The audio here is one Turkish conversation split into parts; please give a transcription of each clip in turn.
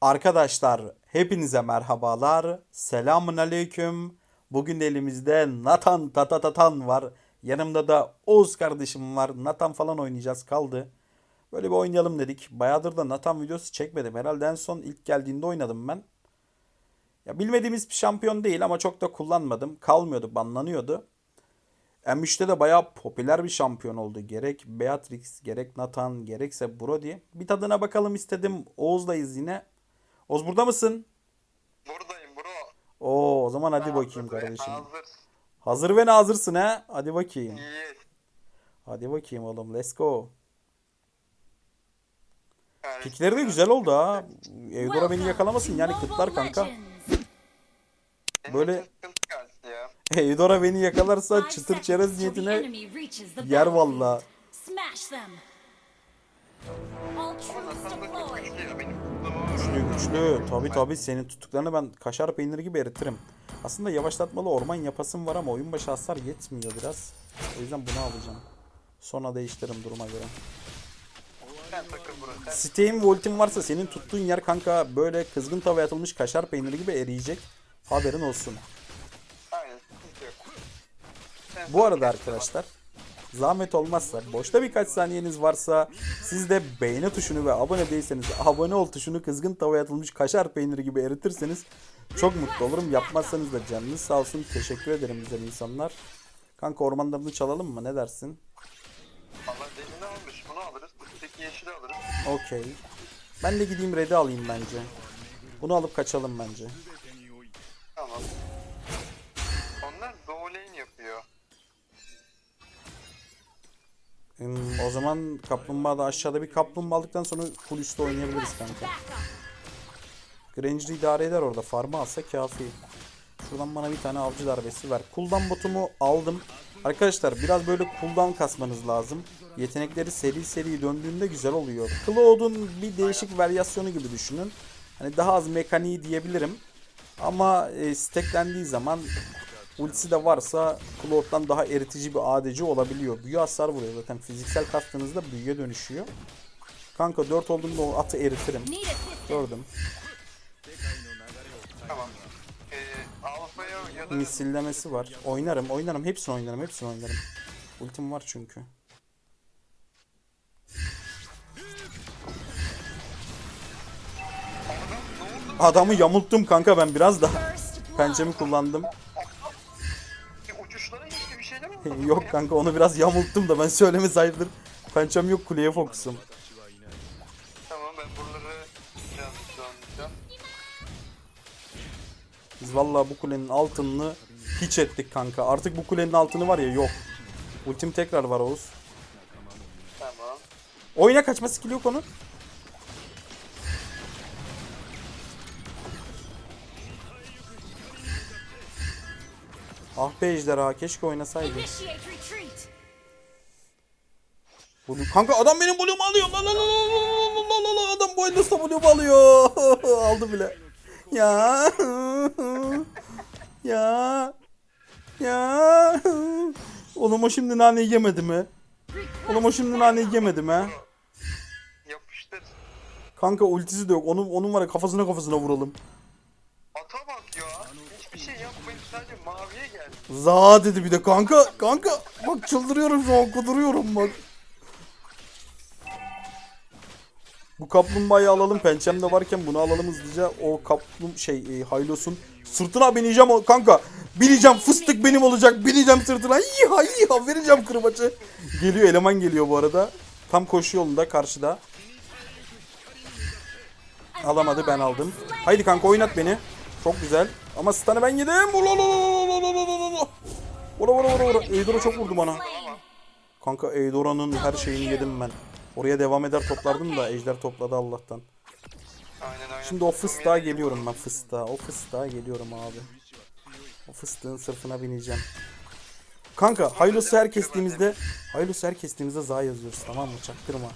Arkadaşlar hepinize merhabalar. Selamun aleyküm. Bugün elimizde Nathan Tatatatan var. Yanımda da Oğuz kardeşim var. Nathan falan oynayacağız kaldı. Böyle bir oynayalım dedik. Bayağıdır da Nathan videosu çekmedim. Herhalde en son ilk geldiğinde oynadım ben. Ya bilmediğimiz bir şampiyon değil ama çok da kullanmadım. Kalmıyordu, banlanıyordu. M3'te de bayağı popüler bir şampiyon oldu. Gerek Beatrix, gerek Nathan, gerekse Brody. Bir tadına bakalım istedim. Oğuz'dayız yine. Oğuz burada mısın? Buradayım bro. Oo, o zaman hadi bakayım kardeşim. Hazır. Hazır ve nazırsın ha. Hadi bakayım. İyi. Hadi bakayım oğlum. Let's go. Pikleri de güzel oldu ha. Eudora beni yakalamasın yani kıtlar kanka. böyle-. Eudora beni yakalarsa çıtır çerez niyetine yer valla. Güçlü Güçlü. Tabi tabi senin tuttuklarını ben kaşar peyniri gibi eritirim. Aslında yavaşlatmalı orman yapasım var ama oyun başı hasar yetmiyor biraz. O yüzden bunu alacağım. Sonra değiştiririm duruma göre. Steam voltim varsa senin tuttuğun yer kanka böyle kızgın tavaya atılmış kaşar peyniri gibi eriyecek. Haberin olsun. Bu arada arkadaşlar zahmet olmazsa boşta birkaç saniyeniz varsa siz de beğeni tuşunu ve abone değilseniz abone ol tuşunu kızgın tavaya atılmış kaşar peyniri gibi eritirseniz çok mutlu olurum. Yapmazsanız da canınız sağ olsun. Teşekkür ederim güzel insanlar. Kanka ormanlarını çalalım mı? Ne dersin? Allah delini almış. Bunu alırız. Üstteki yeşili alırız. Okey. Ben de gideyim red'i alayım bence. Bunu alıp kaçalım bence. O zaman kaplumbağa da aşağıda bir kaplumbağa aldıktan sonra full üstte oynayabiliriz kanka. Granger idare eder orada. Farmı alsa kafi. Şuradan bana bir tane avcı darbesi ver. Cooldown botumu aldım. Arkadaşlar biraz böyle cooldown kasmanız lazım. Yetenekleri seri seri döndüğünde güzel oluyor. Cloud'un bir değişik varyasyonu gibi düşünün. Hani daha az mekaniği diyebilirim. Ama e, stacklendiği zaman ultisi de varsa Cloud'dan daha eritici bir ADC olabiliyor. Büyü hasar vuruyor zaten. Fiziksel kastığınızda büyüye dönüşüyor. Kanka 4 olduğunda o atı eritirim. Gördüm. Tamam. Ee, Misillemesi var. Oynarım, oynarım. Hepsini oynarım, hepsini oynarım. Ultim var çünkü. Adamı yamulttum kanka ben biraz da. Pençemi kullandım. Yok kanka onu biraz yamulttum da ben söyleme sayılır. Pençem yok kuleye fokusum. Tamam ben buraları biraz. Biz vallahi bu kulenin altını hiç ettik kanka. Artık bu kulenin altını var ya yok. Ultim tekrar var Oğuz. Tamam. Oyuna kaçma skill yok onun. Ah be ejderha keşke oynasaydı. Initiate retreat. Blue- Kanka adam benim blue'umu alıyor. La la la la la la la adam boynuzda blue'umu alıyor. Aldı bile. Ya. ya. Ya. Oğlum o şimdi naneyi yemedi mi? Oğlum o şimdi naneyi yemedi mi? Yapıştır. Kanka ultisi de yok. Onun, onun var ya kafasına kafasına vuralım. Ata bak ya. Hiçbir şey yapmayıp sadece maviye geldi. Za dedi bir de kanka. Kanka. Bak çıldırıyorum şu an kuduruyorum bak. Bu kaplumbağayı alalım. Pençem de varken bunu alalım hızlıca. O kaplum şey e, Haylos'un sırtına bineceğim kanka. Bineceğim fıstık benim olacak. Bineceğim sırtına. Yiha yiha vereceğim kırbaçı. Geliyor eleman geliyor bu arada. Tam koşu yolunda karşıda. Alamadı ben aldım. Haydi kanka oynat beni. Çok güzel. Ama stun'ı ben yedim. Ula ula ula ula ula ula ula. Ula. Eidora çok vurdu bana. Kanka Eidora'nın her şeyini yedim ben. Oraya devam eder toplardım da Ejder topladı Allah'tan. Şimdi o fıstığa geliyorum ben fıstığa. O fıstığa geliyorum abi. O fıstığın sırtına bineceğim. Kanka Haylos'u her kestiğimizde Haylos'u her kestiğimizde za yazıyoruz tamam mı? Çaktırma.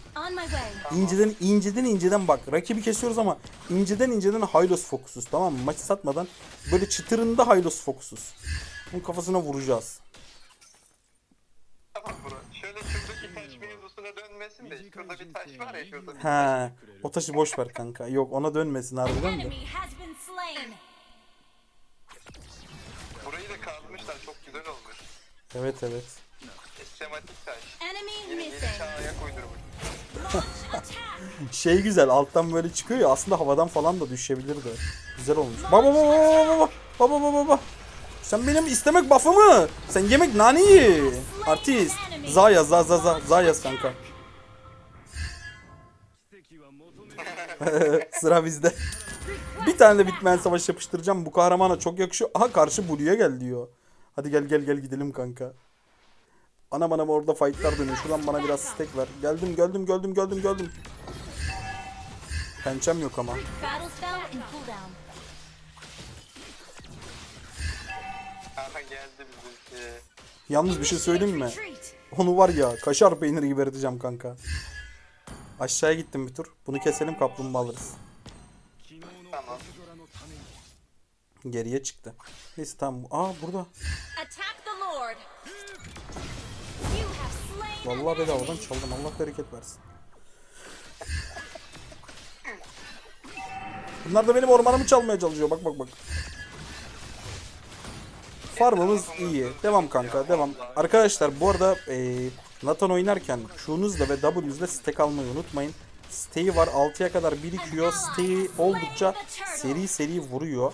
İnceden inceden inceden bak. Rakibi kesiyoruz ama inceden inceden Hylos fokusuz tamam mı? Maçı satmadan böyle çıtırında Hylos fokusuz. Bunun kafasına vuracağız. Tamam bro. Şöyle şuradaki taş mevzusuna dönme. dönmesin de şurada bir taş var ya şurada. He. O taşı boş ver kanka. Yok ona dönmesin harbiden de. Enemy has been slain. Burayı da kazmışlar çok güzel olmuş. Evet evet. Sistematik taş. Enemy Yine yeni missing. çağa ayak uydurmuş. Launch attack. Şey güzel alttan böyle çıkıyor ya aslında havadan falan da düşebilirdi. Güzel olmuş. Baba baba baba baba baba baba baba. Sen benim istemek buff'ımı. Sen yemek nani. Artist. Za yaz za za za za yaz kanka. Sıra bizde. Bir tane de bitmeyen savaş yapıştıracağım. Bu kahramana çok yakışıyor. Aha karşı Blue'ya gel diyor. Hadi gel gel gel gidelim kanka. Anam anam orada fightlar dönüyor. Şuradan bana biraz stack ver. Geldim geldim geldim geldim geldim. Pençem yok ama. Yalnız bir şey söyleyeyim mi? Onu var ya kaşar peyniri gibi eriteceğim kanka. Aşağıya gittim bir tur. Bunu keselim kaplumbağa alırız. Geriye çıktı. Neyse tamam. Aa burada. Vallahi bedavadan çaldım. Allah bereket versin. Bunlar da benim ormanımı çalmaya çalışıyor. Bak bak bak. Farmımız iyi. Devam kanka devam. Arkadaşlar bu arada eee Nathan oynarken Q'nuzla ve W'nuzla stack almayı unutmayın. Stay'i var 6'ya kadar birikiyor. Stay'i oldukça seri seri vuruyor.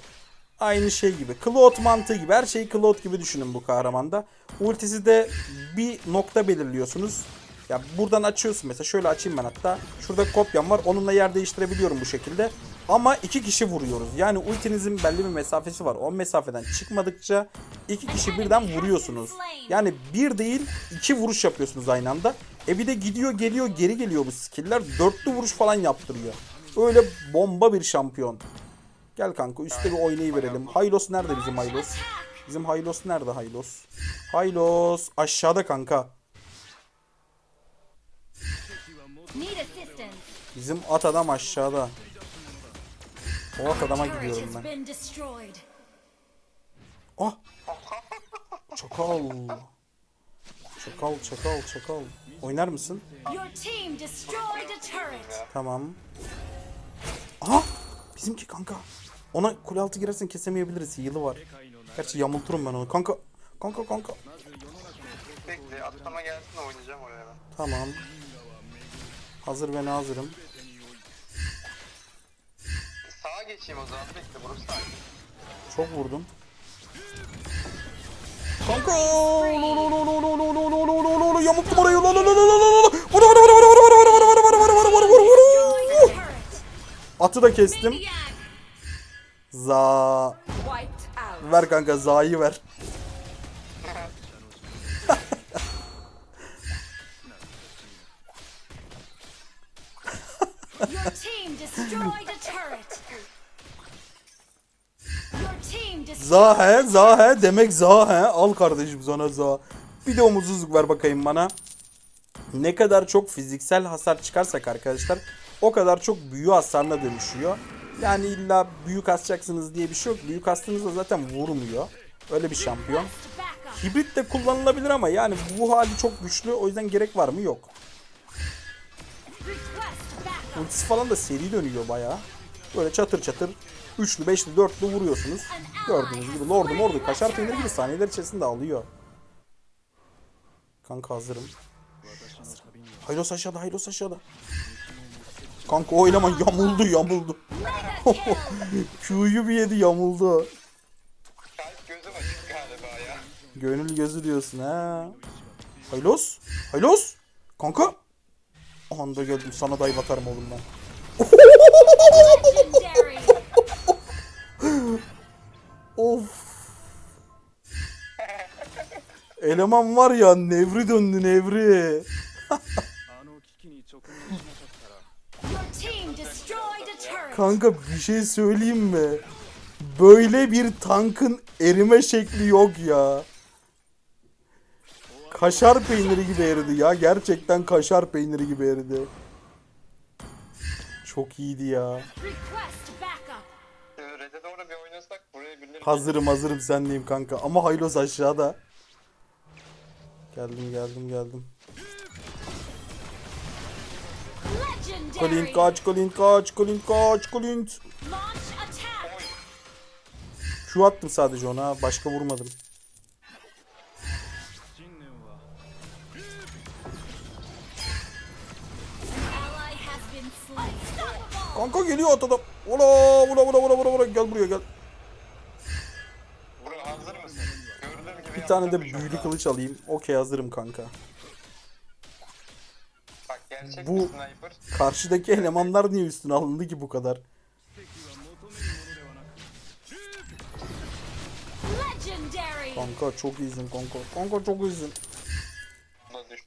Aynı şey gibi. Cloud mantığı gibi. Her şeyi Cloud gibi düşünün bu kahramanda. Ultisi de bir nokta belirliyorsunuz. Ya buradan açıyorsun mesela. Şöyle açayım ben hatta. Şurada kopyam var. Onunla yer değiştirebiliyorum bu şekilde. Ama iki kişi vuruyoruz. Yani ultinizin belli bir mesafesi var. O mesafeden çıkmadıkça iki kişi birden vuruyorsunuz. Yani bir değil iki vuruş yapıyorsunuz aynı anda. E bir de gidiyor geliyor geri geliyor bu skill'ler. Dörtlü vuruş falan yaptırıyor. Öyle bomba bir şampiyon. Gel kanka üstte bir oynayıverelim. Haylos nerede bizim Haylos? Bizim Haylos nerede Haylos? Haylos aşağıda kanka. Bizim at adam aşağıda. O at adama gidiyorum ben. Ah! Çakal. Çakal çakal çakal. Oynar mısın? Tamam. Aha! Bizimki kanka. Ona kule altı girersen kesemeyebiliriz. Yılı var. Gerçi yamulturum ben onu. Kanka. Kanka kanka. Bekle atlama gelsin de oynayacağım oraya ben. Tamam. Hazır ben hazırım. Sağa geçeyim o zaman bekle burası sağa. Çok vurdum. Kanka! Lo, lo, lo, lo, lo, lo, lo, lo, lo, lo, lo, lo, Yamulttum orayı. Lo, lo, lo, lo, lo, lo, lo. Vur, vur, vur, vur, vur, vur, vur, vur, vur, vur, vur, vur, vur, vur. Turret. Atı da kestim. Za. Ver kanka Za'yı ver. Your team destroyed a turret. Your team destroyed. Za he, za he. Demek za he. Al kardeşim sana za. Bir de omuzsuzluk ver bakayım bana. Ne kadar çok fiziksel hasar çıkarsak arkadaşlar o kadar çok büyü hasarına dönüşüyor. Yani illa büyük asacaksınız diye bir şey yok. Büyük astığınızda zaten vurmuyor. Öyle bir şampiyon. Hibrit de kullanılabilir ama yani bu hali çok güçlü. O yüzden gerek var mı? Yok. Ultisi falan da seri dönüyor bayağı. Böyle çatır çatır üçlü, beşli, dörtlü vuruyorsunuz. Gördüğünüz gibi lordu mordu kaşar peyniri gibi saniyeler içerisinde alıyor. Kanka hazırım. Haylos aşağıda, Haylos aşağıda. Kanka o eleman yamuldu, yamuldu. Q'yu bir yedi yamuldu. Kalp. Gönül gözü diyorsun ha. Haylos? Haylos? Kanka? Anda geldim sana dayı batarım oğlum ben. Of. Eleman var ya nevri döndü nevri. Kanka bir şey söyleyeyim mi? Böyle bir tankın erime şekli yok ya. Kaşar peyniri gibi eridi ya. Gerçekten kaşar peyniri gibi eridi. Çok iyiydi ya. Hazırım hazırım senleyim kanka. Ama Haylos aşağıda. Geldim geldim geldim. Clint kaç Clint kaç Clint kaç attack. Q attım sadece ona başka vurmadım. Kanka geliyor at adam. Ola ola ola ola ola ola gel buraya gel. Bir tane de şu büyülü kılıç alayım. Okey hazırım kanka. Gerçek Bu- bir sniper. Karşıdaki elemanlar niye üstüne alındı ki bu kadar? Kanka çok iyisin kanka. Kanka çok iyisin.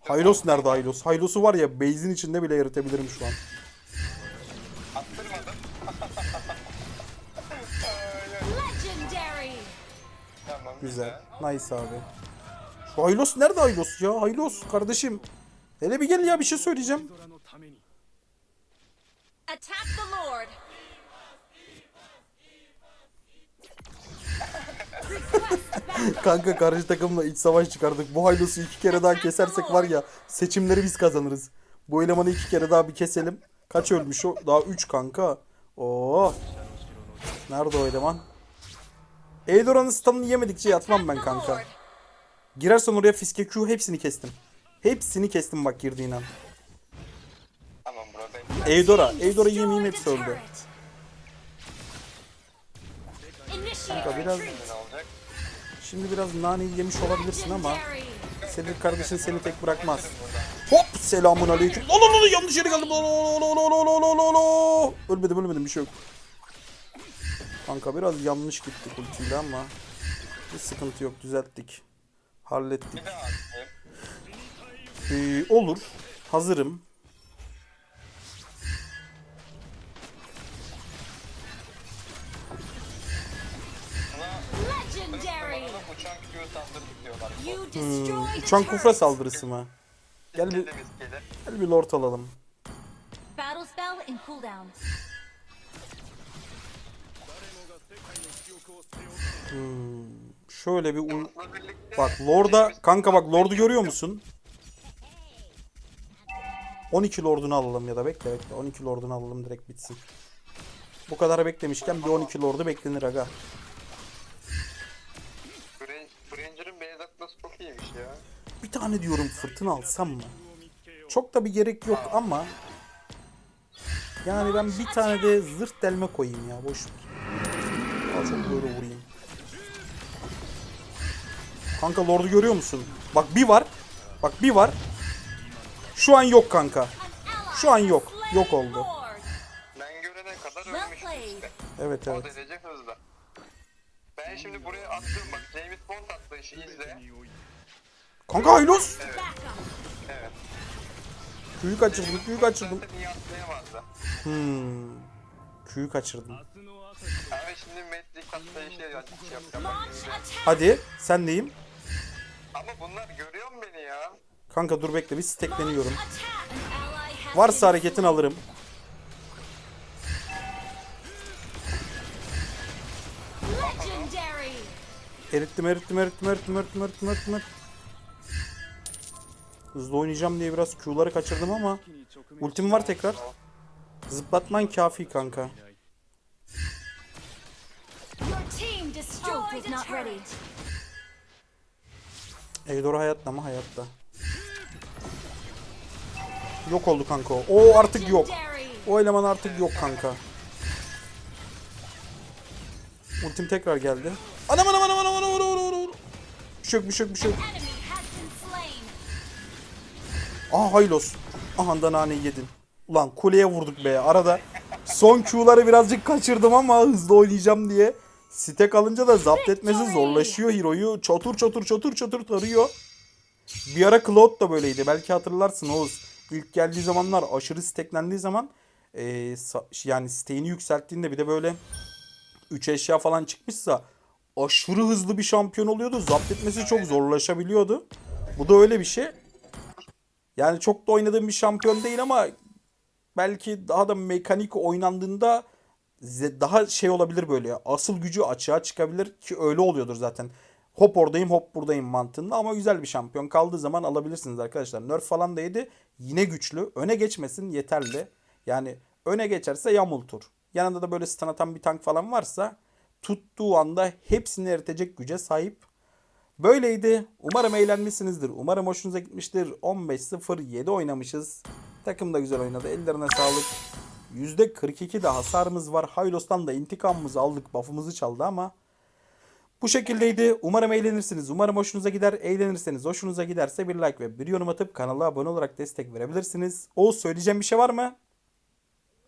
Haylos nerede Haylos? Haylos'u var ya base'in içinde bile eritabilirim şu an. Attırmadım. Legendary. Tamam Güzel. Nice abi. Şu Haylos nerede Haylos ya? Haylos kardeşim. Hele bir gel ya bir şey söyleyeceğim. Attack the Lord. Kanka karşı takımla iç savaş çıkardık. Bu Haylos'u iki kere daha kesersek var ya seçimleri biz kazanırız. Bu elemanı iki kere daha bir keselim. Kaç ölmüş o? Daha 3 kanka. Oo. Nerede o eleman? Eidora'nın stun'ını yemedikçe yatmam ben kanka. Girersen oraya fiske Q hepsini kestim. Hepsini kestim bak girdiğin an. Tamam bro ben. Eidora. Team Eidora destroyed yemeyeyim a hepsi öldü. Kanka biraz-? Şimdi biraz naneyi yemiş olabilirsin ama senin kardeşin seni tek bırakmaz. Hop selamun aleyküm. Lan lan lan yanlış yere geldim. Lan, lan, lan, lan, lan, lan, lan. Ölmedim ölmedim bir şey yok. Kanka biraz yanlış gittik ultiyle ama bir sıkıntı yok düzelttik. Hallettik. Ee, olur. Hazırım. Hmm, uçan kufra saldırısı mı? Gel bir, Gel bir lord alalım. Cooldown. Şöyle bir Bak Lord'a kanka bak Lord'u görüyor musun? 12 Lord'unu alalım ya da bekle bekle 12 Lord'unu alalım direkt bitsin. Bu kadar beklemişken bir 12 Lord'u beklenir aga. Branger'ın base atması çok iyiymiş ya. Bir tane diyorum fırtına alsam mı? Çok da bir gerek yok ama yani ben bir tane de zırh delme koyayım ya boş ver. Çok böyle vurayım. Kanka Lord'u görüyor musun? Bak bir var. Bak bir var. Şu an yok kanka. Şu an yok. Yok oldu. Ben görene kadar ölmüş işte. Evet O evet. derece hızlı. Ben şimdi buraya attım bak James Bond attı işi izle. Kanka Haylos. Back up. Evet. Köyü kaçırdım. Köyü kaçırdım. Zaten iyi atlayamazdı. Hmm. Köyü kaçırdım. Ama şimdi Matrix atlayışı şey yapacağım. Hadi sen Ama bunlar görüyor mu beni ya? Kanka dur bekle bir stekleniyorum. Varsa been hareketini alırım. Erittim erittim erittim erittim erittim erittim erittim erittim. Hızlı oynayacağım diye biraz Q'ları kaçırdım ama ultim var tekrar. Zıplatman kafi kanka. Eidor hayatta mı? Hayatta. Yok oldu kanka o. O artık yok. O eleman artık yok kanka. Ultim tekrar geldi. Anam anam anam anam anam anam anam şey şey bir şey yok. Aha Haylos. Aha da naneyi yedin. Ulan kuleye vurduk be arada. Son Q'ları birazcık kaçırdım ama hızlı oynayacağım diye. Stek alınca da zapt etmesi zorlaşıyor Hero'yu. Çatır çatır çatır çatır tarıyor. Bir ara Cloud da böyleydi. Belki hatırlarsın Oğuz. İlk geldiği zamanlar aşırı steklendiği zaman e, yani steğini yükselttiğinde bir de böyle 3 eşya falan çıkmışsa aşırı hızlı bir şampiyon oluyordu. Zapt etmesi çok zorlaşabiliyordu. Bu da öyle bir şey. Yani çok da oynadığım bir şampiyon değil ama belki daha da mekanik oynandığında daha şey olabilir böyle. Asıl gücü açığa çıkabilir ki öyle oluyordur zaten. Hop oradayım hop buradayım mantığında ama güzel bir şampiyon kaldığı zaman alabilirsiniz arkadaşlar. Nerf falan da yedi yine güçlü. Öne geçmesin yeterli. Yani öne geçerse yamultur. Yanında da böyle stun atan bir tank falan varsa tuttuğu anda hepsini eritecek güce sahip. Böyleydi. Umarım eğlenmişsinizdir. Umarım hoşunuza gitmiştir. 15-0-7 oynamışız. Takım da güzel oynadı. Ellerine sağlık. %42 de hasarımız var. Haylos'tan da intikamımızı aldık. Buff'ımızı çaldı ama bu şekildeydi. Umarım eğlenirsiniz. Umarım hoşunuza gider. Eğlenirseniz hoşunuza giderse bir like ve bir yorum atıp kanala abone olarak destek verebilirsiniz. Oğuz söyleyeceğim bir şey var mı?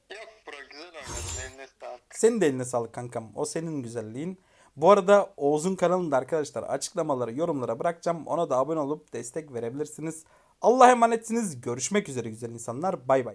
Yok bro güzel oynadın eline sağlık. Senin de eline sağlık kankam. O senin güzelliğin. Bu arada Oğuz'un kanalında arkadaşlar açıklamaları, yorumlara bırakacağım. Ona da abone olup destek verebilirsiniz. Allah'a emanetsiniz. Görüşmek üzere güzel insanlar. Bay bay.